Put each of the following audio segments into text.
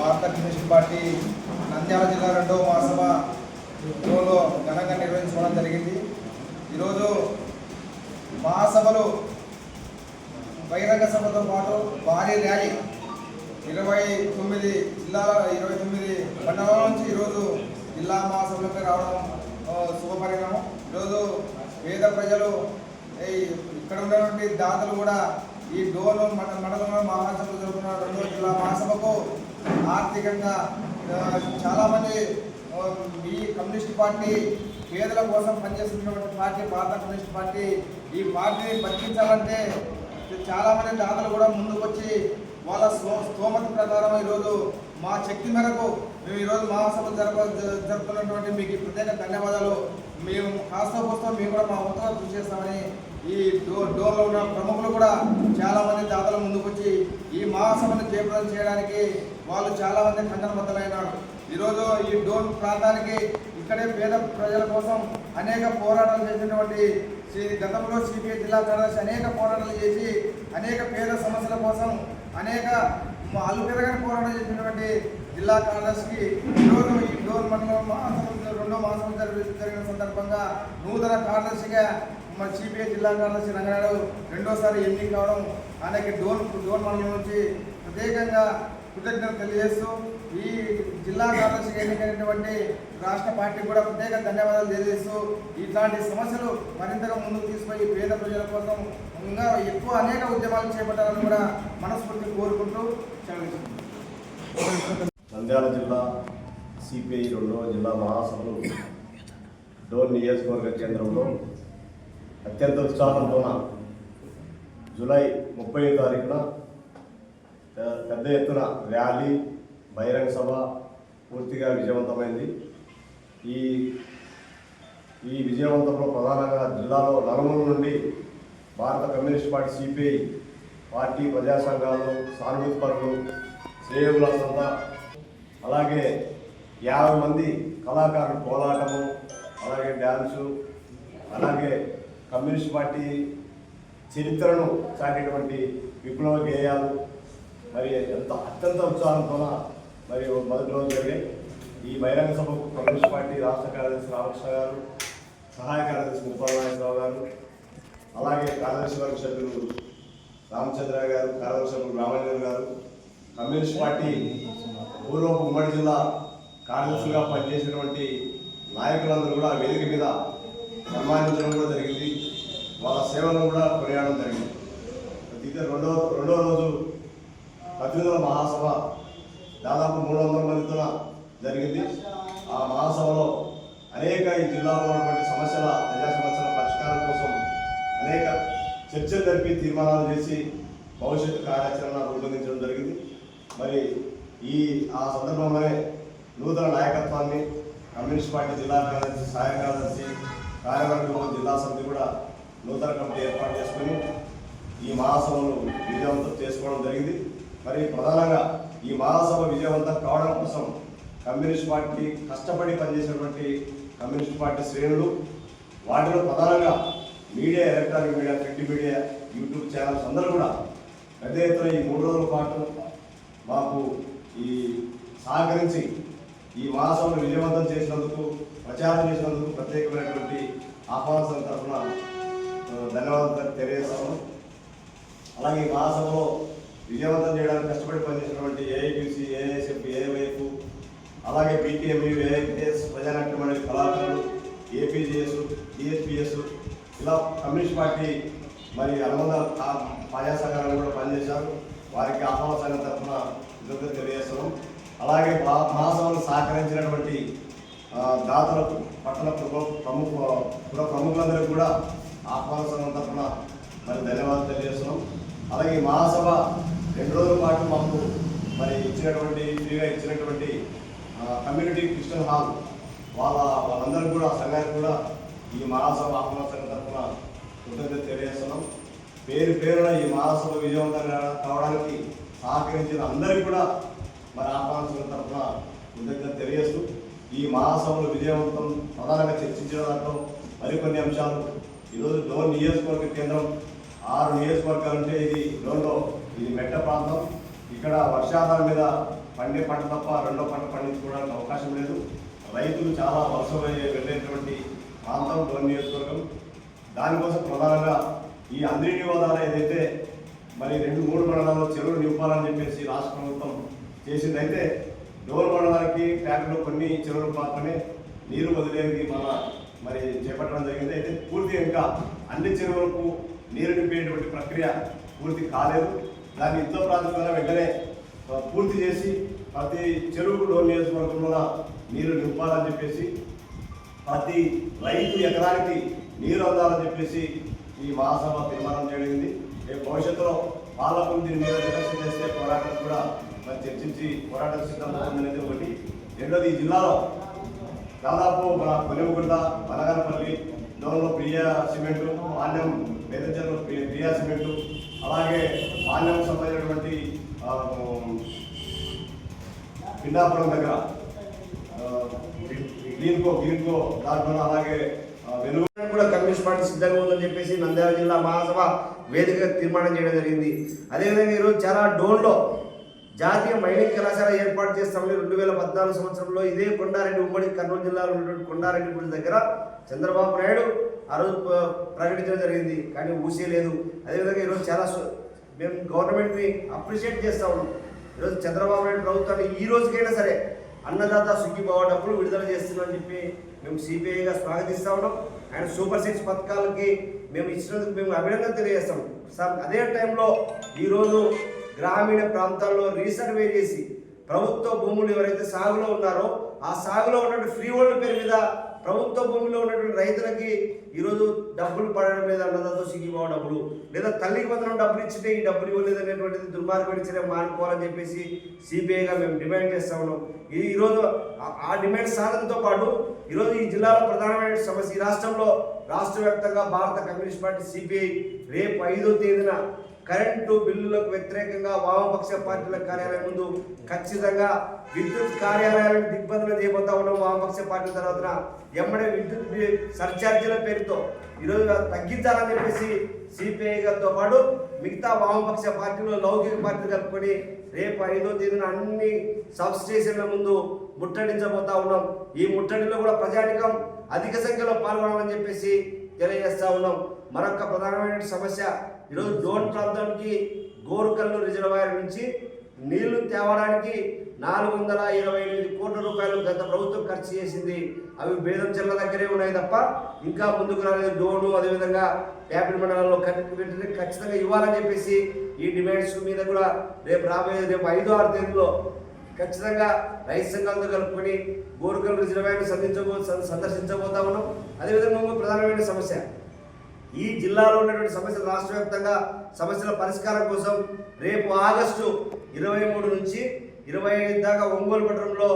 భారత communist party Nandyal జిల్లా రెండవ మహాసభ ఈరోజు ఘనంగా నిర్వహించుకోవడం జరిగింది. ఈరోజు మహాసభలు బహిరంగ సభతో పాటు భారీ ర్యాలీ ఇరవై తొమ్మిది జిల్లాల ఇరవై తొమ్మిది మండలాల నుంచి ఈరోజు జిల్లా మహాసభలకు రావడం శుభపరిణామం. ఈరోజు పేద ప్రజలు ఇక్కడ ఉన్నటువంటి దాతలు కూడా ఈ డోలు మండలంలో మహాసభ జరుగుతున్న రెండో జిల్లా మహాసభకు ఆర్థికంగా చాలామంది ఈ కమ్యూనిస్ట్ పార్టీ పేదల కోసం పనిచేస్తున్నటువంటి పార్టీ భారత కమ్యూనిస్ట్ పార్టీ ఈ పార్టీని బతికించాలంటే చాలామంది దాతలు కూడా ముందుకు వచ్చి వాళ్ళ స్లో స్తోమత ప్రకారం ఈరోజు మా శక్తి మేరకు మేము ఈరోజు మహాసభ జరప జరుపుతున్నటువంటి మీకు ప్రత్యేక ధన్యవాదాలు. మేము కాస్త కోస్త మేము కూడా మా వంతుగా కృషి చేస్తామని ఈ డో డోర్లో ఉన్న ప్రముఖులు కూడా చాలామంది దాతలు ముందుకొచ్చి ఈ మహాసభను జయప్రదం చేయడానికి వాళ్ళు చాలామంది మంది ఈరోజు ఈ డోన్ ప్రాంతానికి ఇక్కడే పేద ప్రజల కోసం అనేక పోరాటాలు చేసినటువంటి శ్రీ- గతంలో సిపిఐ జిల్లా కార్యదర్శి అనేక పోరాటాలు చేసి అనేక పేద సమస్యల కోసం అనేక అల్లు పెరగని పోరాటం చేసినటువంటి జిల్లా కార్యదర్శికి ఈరోజు ఈ డోన్ మండలం మహాసభ రెండో మహాసభ జరిగిన సందర్భంగా నూతన కార్యదర్శిగా మన సిపిఐ జిల్లా కార్యదర్శి రంగనాడు రెండోసారి ఎన్నిక కావడం ఆయనకి డోన్ డోన్ మండలం నుంచి ప్రత్యేకంగా కృతజ్ఞత తెలియజేస్తూ ఈ జిల్లా కార్యదర్శిగా ఎన్నికైనటువంటి రాష్ట్ర పార్టీకి కూడా ప్రత్యేక ధన్యవాదాలు తెలియజేస్తూ ఇట్లాంటి సమస్యలు మరింతగా ముందుకు తీసుకుపోయి పేద ప్రజల కోసం ఇంకా ఎక్కువ అనేక ఉద్యమాలు చేపట్టాలని కూడా మనస్ఫూర్తి కోరుకుంటూ నంద్యాల జిల్లా సిపిఐ రెండవ జిల్లా మహాసభలు డోన్ నియోజకవర్గ కేంద్రంలో అత్యంత ఉత్సాహంతోన జూలై ముప్పై తారీఖున పెద్ద ఎత్తున ర్యాలీ బహిరంగ సభ పూర్తిగా విజయవంతమైంది. ఈ ఈ విజయవంతంలో ప్రధానంగా జిల్లాలో నలుమూల నుండి భారత కమ్యూనిస్ట్ పార్టీ సిపిఐ పార్టీ ప్రజా సంఘాలు సానుభూతి పరులు సేవల సొంత అలాగే యాభై మంది కళాకారులు కోలాటము అలాగే డ్యాన్సు అలాగే కమ్యూనిస్ట్ పార్టీ చరిత్రను చాటేటువంటి విప్లవ గేయాలు మరి ఎంత అత్యంత ఉత్సాహంతో మరి మొదటి రోజు జరిగాయి. ఈ బహిరంగ సభకు కమ్యూనిస్ట్ పార్టీ రాష్ట్ర కార్యదర్శి రామకృష్ణ గారు సహాయ కార్యదర్శి ముప్పాల నాగేశ్వరరావు గారు అలాగే కార్యదర్శి వర్గ సభ్యులు రామచంద్ర గారు కార్యదర్శి సభ్యులు రామాంజన్ గారు. కమ్యూనిస్ట్ పార్టీ పూర్వపు ఉమ్మడి జిల్లా కార్యదర్శులుగా పనిచేసినటువంటి నాయకులందరూ కూడా వేదిక మీద సన్మానించడం కూడా జరిగింది. వాళ్ళ సేవలను కూడా కొనియాడడం జరిగింది. అయితే రెండో రెండో రోజు పద్దెనిమిదవ మహాసభ దాదాపు మూడు వందల మందితో జరిగింది. ఆ మహాసభలో అనేక ఈ జిల్లాలో ఉన్నటువంటి సమస్యల ప్రజా సమస్యల పరిష్కారం కోసం అనేక చర్చలు జరిపి తీర్మానాలు చేసి భవిష్యత్తు కార్యాచరణ రూపొందించడం జరిగింది. మరి ఈ ఆ సందర్భంలోనే నూతన నాయకత్వాన్ని కమ్యూనిస్ట్ పార్టీ జిల్లా కార్యదర్శి సహాయ కార్యదర్శి కార్యవర్గం జిల్లా సమితి కూడా నూతన కమిటీ ఏర్పాటు చేసుకుని ఈ మహాసభను విజయవంతం చేసుకోవడం జరిగింది. మరి ప్రధానంగా ఈ మహాసభ విజయవంతం కావడం కోసం కమ్యూనిస్ట్ పార్టీ కష్టపడి పనిచేసినటువంటి కమ్యూనిస్ట్ పార్టీ శ్రేణులు వాటిలో ప్రధానంగా media electronic media print media YouTube channels అందరూ కూడా పెద్ద ఎత్తున ఈ మూడు రోజుల పాటు మాకు ఈ సహకరించి ఈ మహాసభను విజయవంతం చేసినందుకు ప్రచారం చేసినందుకు ప్రత్యేకమైనటువంటి ఆహ్వాన తరఫున ధన్యవాదాలు తెలియజేస్తాము అలాగే ఈ మహాసభలో విజయవంతం చేయడానికి కష్టపడి పనిచేసినటువంటి ఏఐటీసీ ఏఐఎస్ఎఫ్ ఏఐఎఫ్ అలాగే పీటీఎంయూ ఏఐపిఎస్ ప్రజానాట్య మండలి కళాకారులు ఏపీజీఎస్ ఈఎస్పిఎస్ ఇలా కమ్యూనిస్ట్ పార్టీ మరి అనుబంధ కా- ప్రజా కూడా పనిచేశారు. వారికి ఆహ్వాన సంఘం తరఫున కృతజ్ఞతలు తెలియజేస్తున్నాం. అలాగే మా- మహాసభను సహకరించినటువంటి దాతలకు పట్టణ ప్రముఖ ప్రముఖులందరికీ కూడా ఆహ్వాన సంఘం తరఫున మరి ధన్యవాదాలు తెలియజేస్తున్నాం. అలాగే ఈ మహాసభ రెండు రోజుల పాటు మాకు మరి ఇచ్చినటువంటి ఫ్రీగా ఇచ్చినటువంటి కమ్యూనిటీ క్రిస్టియన్ హాల్ వాళ్ళ వాళ్ళందరికీ కూడా సంఘానికి కూడా ఈ మహాసభ ఆహ్వాన సంఘం తరఫున కృతజ్ఞత తెలియజేస్తున్నాం. పేరు పేరున ఈ మహాసభ విజయవంతంగా కావడానికి సహకరించిన అందరికీ కూడా మరి ఆహ్వాన సంఘం తరఫున కృతజ్ఞత తెలియజేస్తూ ఈ మహాసభలు విజయవంతం ప్రధానంగా చర్చించిన దాంట్లో మరికొన్ని అంశాలు ఈరోజు డోన్ నియోజకవర్గ కేంద్రం ఆరు నియోజకవర్గాలు ఉంటే ఇది డోన్లో ఇది మెట్ట ప్రాంతం. ఇక్కడ వర్షాధారం మీద పండే పంట తప్ప రెండో పంట పండించుకోవడానికి అవకాశం లేదు. రైతులు చాలా వర్షం వెళ్ళేటువంటి ప్రాంతం డోన్ నియోజకవర్గం. దానికోసం ప్రధానంగా ఈ అంద్రిని హోదాలో ఏదైతే మరి రెండు మూడు మండలాల్లో చెరువులు నింపాలని చెప్పేసి రాష్ట్ర ప్రభుత్వం చేసిందైతే డోర్ మండలానికి ట్యాంకులో కొన్ని చెరువులు మాత్రమే నీరు వదిలేది మన మరి చేపట్టడం జరిగింది. అయితే పూర్తిగా ఇంకా అన్ని చెరువులకు నీరు నింపేటువంటి ప్రక్రియ పూర్తి కాలేదు. దాన్ని ఇంట్లో ప్రాతిపదికన వెంటనే పూర్తి చేసి ప్రతి చెరువుకు డోర్ నియోజకవర్గంలో నీరు నింపాలని చెప్పేసి ప్రతి రైతు ఎకరానికి నీరు అందాలని చెప్పేసి ఈ మహాసభ తీర్మానం చేయడింది రేపు భవిష్యత్తులో పాలకులు దీని మీద విమర్శ చేస్తే పోరాటం కూడా మరి చర్చించి పోరాటం సిద్ధమవుతుందనేది ఒకటి. రెండోది ఈ జిల్లాలో దాదాపు మన కొలిమిగుంట బనగానపల్లి దోనలో ప్రియా సిమెంటు మాన్యం వేదంచర్లో ప్రియా సిమెంటు అలాగే మాన్యం సంబంధించినటువంటి పిండాపురం దగ్గర గ్రీన్కో గ్రీన్కో దాంట్లో అలాగే వెలుగు కూడా కమ్యూనిస్ట్ పార్టీ సిద్ధంగా ఉందని చెప్పేసి నంద్యాల జిల్లా మహాసభ వేదికగా తీర్మానం చేయడం జరిగింది. అదేవిధంగా ఈరోజు చాలా డోన్లో జాతీయ మైనింగ్ కళాశాల ఏర్పాటు చేస్తామని రెండు వేల పద్నాలుగు సంవత్సరంలో ఇదే కొండారెడ్డి ఉమ్మడి కర్నూలు జిల్లాలో ఉన్నటువంటి కొండారెడ్డి గుడి దగ్గర చంద్రబాబు నాయుడు ఆ రోజు ప్రకటించడం జరిగింది. కానీ ఊసే లేదు. అదేవిధంగా ఈరోజు చాలా మేము గవర్నమెంట్ని అప్రిషియేట్ చేస్తా ఉన్నాం. ఈరోజు చంద్రబాబు నాయుడు ప్రభుత్వాన్ని ఈ రోజుకైనా సరే అన్నదాత సుఖీభావ డబ్బులు విడుదల చేస్తున్నామని చెప్పి మేము సిపిఐగా స్వాగతిస్తా ఉన్నాం. ఆయన సూపర్ సిక్స్ పథకాలకి మేము ఇచ్చినందుకు మేము అభినందన తెలియజేస్తాం సార్ అదే టైంలో ఈరోజు గ్రామీణ ప్రాంతాల్లో రీసర్వే చేసి ప్రభుత్వ భూములు ఎవరైతే సాగులో ఉన్నారో ఆ సాగులో ఉన్నటువంటి ఫ్రీ హోల్డ్ పేరు మీద ప్రభుత్వ భూమిలో ఉన్నటువంటి రైతులకి ఈరోజు డబ్బులు పడడం లేదా అన్నదాతో సిగిపోవ డబ్బులు లేదా తల్లికి మాత్రం డబ్బులు ఇచ్చితే ఈ డబ్బులు ఇవ్వలేదు అనేటువంటిది దుర్మార్గం చర్య మానుకోవాలని చెప్పేసి సిబిఐగా మేము డిమాండ్ చేస్తా ఉన్నాం. ఇది ఈరోజు ఆ- ఆ డిమాండ్ సాధనతో పాటు ఈరోజు ఈ జిల్లాలో ప్రధానమైన సమస్య ఈ రాష్ట్రంలో రాష్ట్ర వ్యాప్తంగా భారత కమ్యూనిస్ట్ పార్టీ సిపిఐ రేపు ఐదో తేదీన కరెంటు బిల్లులకు వ్యతిరేకంగా వామపక్ష పార్టీల కార్యాలయం ముందు ఖచ్చితంగా విద్యుత్ కార్యాలయాలను దిగ్బంధన చేయబోతా ఉన్నాం వామపక్ష పార్టీ తర్వాత ఎమ్మడే విద్యుత్ బి- సర్ఛార్జీల పేరుతో ఈరోజు తగ్గించాలని చెప్పేసి సిపిఐ గారితో పాటు మిగతా వామపక్ష పార్టీలు లౌకిక పార్టీలు కలుపుకొని రేపు ఐదో తేదీన అన్ని సబ్ స్టేషన్ల ముందు ముట్టడించబోతా ఉన్నాం. ఈ ముట్టడిలో కూడా ప్రజానికం అధిక సంఖ్యలో పాల్గొనాలని చెప్పేసి తెలియజేస్తా ఉన్నాం. మరొక ప్రధానమైన సమస్య ఈరోజు డోన్ ప్రాంతానికి గోరుకల్లు రిజర్వాయర్ నుంచి నీళ్ళు తేవడానికి నాలుగు వందల ఇరవై ఎనిమిది కోట్ల రూపాయలు గత ప్రభుత్వం ఖర్చు చేసింది. అవి బేదం చెల్ల దగ్గరే ఉన్నాయి తప్ప ఇంకా ముందుకు రాలేదు. డోను అదేవిధంగా ప్యాపిల్ మండలంలో కట్టి వెంటనే ఖచ్చితంగా ఇవ్వాలని చెప్పేసి ఈ డిమాండ్స్ మీద కూడా రేపు రాబోయే రేపు ఐదో ఆరు తేదీలో ఖచ్చితంగా రైతు సంఘాలతో కలుపుకొని గోరుకల్ రిజర్వాయర్ని సంధించబో సందర్శించబోతా ఉన్నాం. అదేవిధంగా ప్రధానమైన సమస్య ఈ జిల్లాలో ఉన్నటువంటి సమస్యలు రాష్ట్ర వ్యాప్తంగా సమస్యల పరిష్కారం కోసం రేపు ఆగస్టు ఇరవై మూడు నుంచి ఇరవై ఐదు దాకా ఒంగోలు పట్టణంలో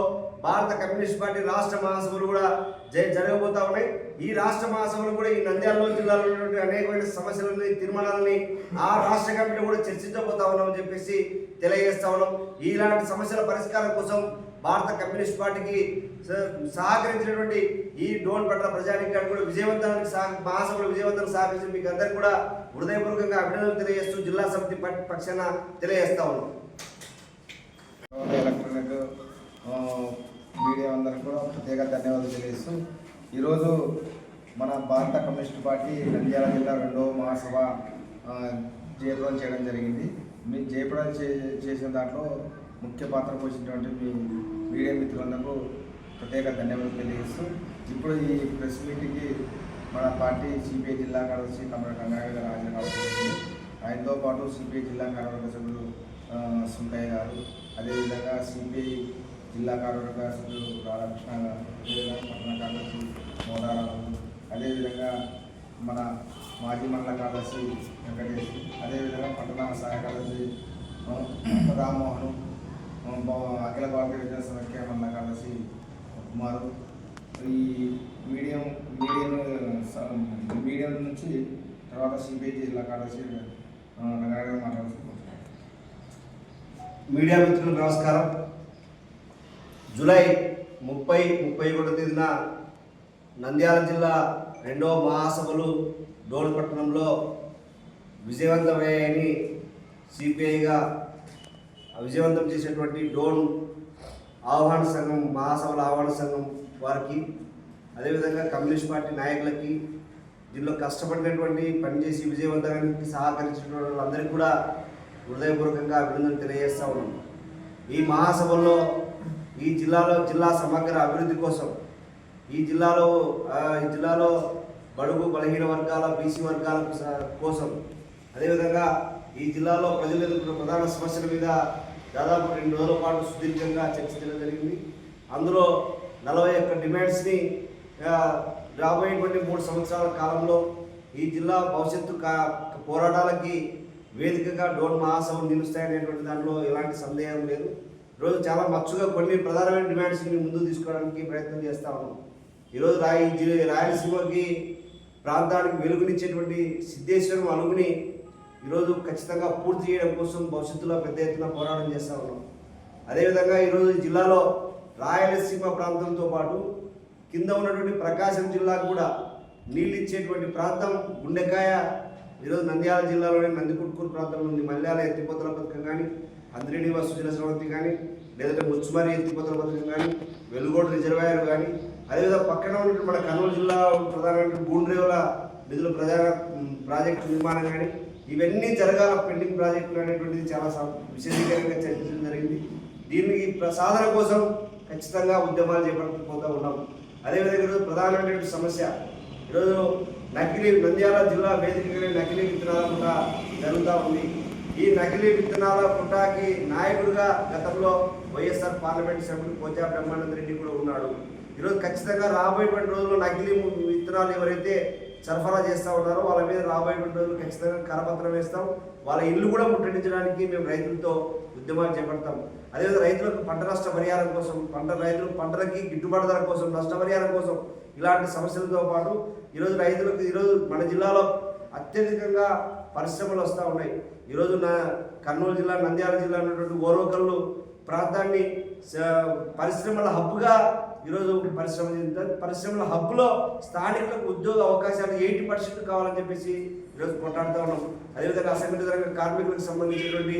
భారత కమ్యూనిస్ట్ పార్టీ రాష్ట్ర మహాసభలు కూడా జ- జరగబోతా ఉన్నాయి. ఈ రాష్ట్ర మహాసభలు కూడా ఈ నంద్యాలలో జిల్లాలో ఉన్నటువంటి అనేకమైన సమస్యలని తీర్మానాలని ఆ రాష్ట్ర కమిటీ కూడా చర్చించబోతా ఉన్నామని చెప్పేసి తెలియజేస్తా ఉన్నాం. ఇలాంటి సమస్యల పరిష్కారం కోసం భారత కమ్యూనిస్ట్ పార్టీకి స- సహకరించినటువంటి ఈ డోన్ పట్ల ప్రజానికి కూడా విజయవంతానికి సహ విజయవంతం సహకరించిన మీకు అందరికీ కూడా హృదయపూర్వకంగా అభినందనలు తెలియజేస్తూ జిల్లా సమితి పక్షాన తెలియజేస్తా ఉన్నాం. ఎలక్ట్రానిక్ మీడియా అందరికి కూడా ప్రత్యేక ధన్యవాదాలు తెలియజేస్తూ ఈరోజు మన భారత కమ్యూనిస్ట్ పార్టీ నంద్యాల జిల్లా రెండవ మహాసభ జయప్రదం చేయడం జరిగింది. మీ జయప్రదం చేసిన దాంట్లో ముఖ్య పాత్ర పోషించినటువంటి మీ మీడియా మిత్రులందరూ ప్రత్యేక ధన్యవాదాలు తెలియజేస్తూ ఇప్పుడు ఈ ప్రెస్ మీటింగ్కి మన పార్టీ సిపిఐ జిల్లా కార్యదర్శి కమల గంగారావు గారు హాజరు కావడం ఆయనతో పాటు సిపిఐ జిల్లా కార్యవర్గ సభ్యులు సుంకయ్య గారు అదేవిధంగా సిపిఐ జిల్లా కార్యవర్గ సభ్యులు రాధాకృష్ణ గారు అదేవిధంగా పట్టణ కార్యదర్శి మోదారావు అదేవిధంగా మన మాజీ మండల కార్యదర్శి వెంకటేష్ అదేవిధంగా పట్టణ సహాయ కార్యదర్శి రామ్మోహన్ అఖిల భారతీయ విద్యా సమైక్య మండల కార్యదర్శి కుమారు ఈ మీడియం మీడియం మీడియం నుంచి తర్వాత సిపిఐ జిల్లా కార్యదర్శి ఆ, రంగారావు మాట్లాడుతున్నారు. మీడియా మిత్రులకు నమస్కారం. జూలై ముప్పై ముప్పై ఒకటో తేదీన నంద్యాల జిల్లా రెండవ మహాసభలు డోన్ విజయవంతమయ్యాయని సిపిఐగా విజయవంతం చేసినటువంటి డోన్ ఆహ్వాన సంఘం మహాసభల ఆహ్వాన సంఘం వారికి అదేవిధంగా కమ్యూనిస్ట్ పార్టీ నాయకులకి దీనిలో కష్టపడినటువంటి పనిచేసి విజయవంతానికి సహకరించినటువంటి వాళ్ళందరికీ కూడా హృదయపూర్వకంగా అభినందనలు తెలియజేస్తూ ఉన్నాం. ఈ మహాసభల్లో ఈ జిల్లాలో జిల్లా సమగ్ర అభివృద్ధి కోసం ఈ జిల్లాలో ఈ జిల్లాలో బడుగు బలహీన వర్గాల బీసీ వర్గాల కోసం అదేవిధంగా ఈ జిల్లాలో ప్రజలు ఎదుర్కొన్న ప్రధాన సమస్యల మీద దాదాపు రెండు రోజుల పాటు సుదీర్ఘంగా చర్చించడం జరిగింది. అందులో నలభై ఒక్క డిమాండ్స్ని రాబోయేటువంటి మూడు సంవత్సరాల కాలంలో ఈ జిల్లా భవిష్యత్తు పోరాటాలకి వేదికగా డోన్ మహాసభ నిలుస్తాయనేటువంటి దాంట్లో ఎలాంటి సందేహం లేదు. ఈరోజు చాలా మచ్చుగా కొన్ని ప్రధానమైన డిమాండ్స్ని ముందుకు తీసుకోవడానికి ప్రయత్నం చేస్తా ఉన్నాం. ఈరోజు రాయ రాయలసీమకి ప్రాంతానికి వెలుగునిచ్చేటువంటి సిద్ధేశ్వరం అలుగుని ఈరోజు ఖచ్చితంగా పూర్తి చేయడం కోసం భవిష్యత్తులో పెద్ద ఎత్తున పోరాటం చేస్తూ ఉన్నాం. అదేవిధంగా ఈరోజు జిల్లాలో రాయలసీమ ప్రాంతంతో పాటు కింద ఉన్నటువంటి ప్రకాశం జిల్లాకు కూడా నీళ్ళు ఇచ్చేటువంటి ప్రాంతం గుండెకాయ ఈరోజు నంద్యాల జిల్లాలోని నందికుట్కూరు ప్రాంతంలో ఉంది. మల్యాల ఎత్తిపోతల పథకం కానీ అంద్రిని సుజల స్రవంతి కానీ లేదంటే ముచ్చుమారి ఎత్తిపోతల పథకం కానీ వెలుగోడు రిజర్వాయర్ కానీ అదేవిధంగా పక్కన ఉన్నటువంటి మన కర్నూలు జిల్లా ప్రధానమైన గూండ్రేవుల నిధుల ప్రధాన ప్రాజెక్టు నిర్మాణం కానీ ఇవన్నీ జరగాల పెండింగ్ ప్రాజెక్టులు అనేటువంటిది చాలా సం- విశదీకరంగా చర్చించడం జరిగింది. దీనికి సాధన కోసం ఖచ్చితంగా ఉద్యమాలు చేపట్టుకుపోతూ ఉన్నాం. అదేవిధంగా ఈరోజు ప్రధానమైనటువంటి సమస్య ఈరోజు నకిలీ నంద్యాల జిల్లా వేదికగా నకిలీ విత్తనాల కూడా జరుగుతూ ఉంది. ఈ నకిలీ విత్తనాల పుట్టాకి నాయకుడిగా గతంలో వైఎస్ఆర్ పార్లమెంట్ సభ్యుడు పోచా బ్రహ్మానంద రెడ్డి కూడా ఉన్నాడు. ఈరోజు ఖచ్చితంగా రాబోయేటువంటి రోజుల్లో నకిలీ విత్తనాలు ఎవరైతే సరఫరా చేస్తూ ఉన్నారు. వాళ్ళ మీద రాబోయేటువంటి రోజులు ఖచ్చితంగా కరపత్రం వేస్తాం. వాళ్ళ ఇల్లు కూడా ముట్టడించడానికి మేము రైతులతో ఉద్యమాలు చేపడతాం. అదేవిధంగా రైతులకు పంట నష్ట పరిహారం కోసం పంట రైతులు పంటలకి గిట్టుబాటు ధర కోసం నష్టపరిహారం కోసం ఇలాంటి సమస్యలతో పాటు ఈరోజు రైతులకు ఈరోజు మన జిల్లాలో అత్యధికంగా పరిశ్రమలు వస్తూ ఉన్నాయి. ఈరోజు నా కర్నూలు జిల్లా నంద్యాల జిల్లా ఉన్నటువంటి ఓరోకల్లు ప్రాంతాన్ని పరిశ్రమల హబ్గా ఈరోజు పరిశ్రమ చెందుతుంది పరిశ్రమల హబ్లో స్థానికులకు ఉద్యోగ అవకాశాలు ఎయిటీ పర్సెంట్ కావాలని చెప్పేసి ఈరోజు కొట్లాడుతూ ఉన్నాం. అదేవిధంగా అసంఘటిత రంగ కార్మికులకు సంబంధించినటువంటి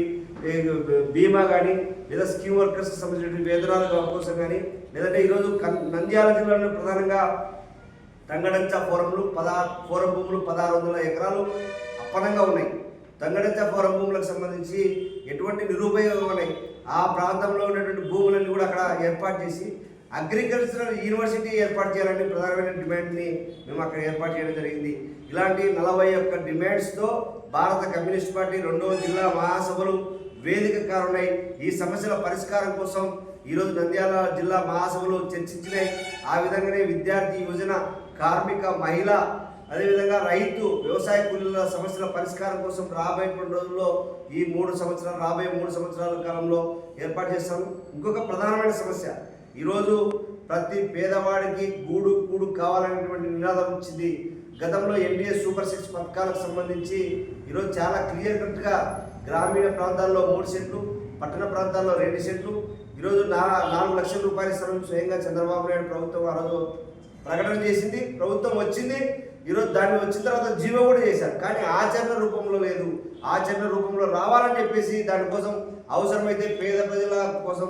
బీమా కానీ లేదా స్కీమ్ వర్కర్స్కి సంబంధించినటువంటి వేతనాల కోసం కానీ లేదంటే ఈరోజు నంద్యాల జిల్లాలో ప్రధానంగా తంగడంచ ఫోరంలు పదహారు ఫోరం భూములు పదహారు వందల ఎకరాలు అప్పనంగా ఉన్నాయి. తంగడంచ ఫోరం భూములకు సంబంధించి ఎటువంటి నిరుపయోగం ఉన్నాయి. ఆ ప్రాంతంలో ఉన్నటువంటి భూములన్నీ కూడా అక్కడ ఏర్పాటు చేసి అగ్రికల్చరల్ యూనివర్సిటీ ఏర్పాటు చేయాలని ప్రధానమైన డిమాండ్ని మేము అక్కడ ఏర్పాటు చేయడం జరిగింది. ఇలాంటి నలభై ఒక్క డిమాండ్స్తో భారత కమ్యూనిస్ట్ పార్టీ రెండవ జిల్లా మహాసభలు వేదిక కారున్నాయి. ఈ సమస్యల పరిష్కారం కోసం ఈరోజు నంద్యాల జిల్లా మహాసభలు చర్చించినాయి. ఆ విధంగానే విద్యార్థి యువజన కార్మిక మహిళ అదేవిధంగా రైతు వ్యవసాయ కూలీల సమస్యల పరిష్కారం కోసం రాబోయేటువంటి రోజుల్లో ఈ మూడు సంవత్సరాలు రాబోయే మూడు సంవత్సరాల కాలంలో ఏర్పాటు చేస్తాము. ఇంకొక ప్రధానమైన సమస్య ఈరోజు ప్రతి పేదవాడికి గూడు కూడు కావాలనేటువంటి నినాదం వచ్చింది. గతంలో ఎన్డీఏ సూపర్ సిక్స్ పథకాలకు సంబంధించి ఈరోజు చాలా క్లియర్ కట్గా గ్రామీణ ప్రాంతాల్లో మూడు సెంట్లు పట్టణ ప్రాంతాల్లో రెండు సెంట్లు. ఈరోజు నా నాలుగు లక్షల రూపాయల స్థలం స్వయంగా చంద్రబాబు నాయుడు ప్రభుత్వం ఆ రోజు ప్రకటన చేసింది. ప్రభుత్వం వచ్చింది. ఈరోజు దాన్ని వచ్చిన తర్వాత జీవో కూడా చేశారు. కానీ ఆచరణ రూపంలో లేదు. ఆచరణ రూపంలో రావాలని చెప్పేసి దానికోసం అవసరమైతే పేద ప్రజల కోసం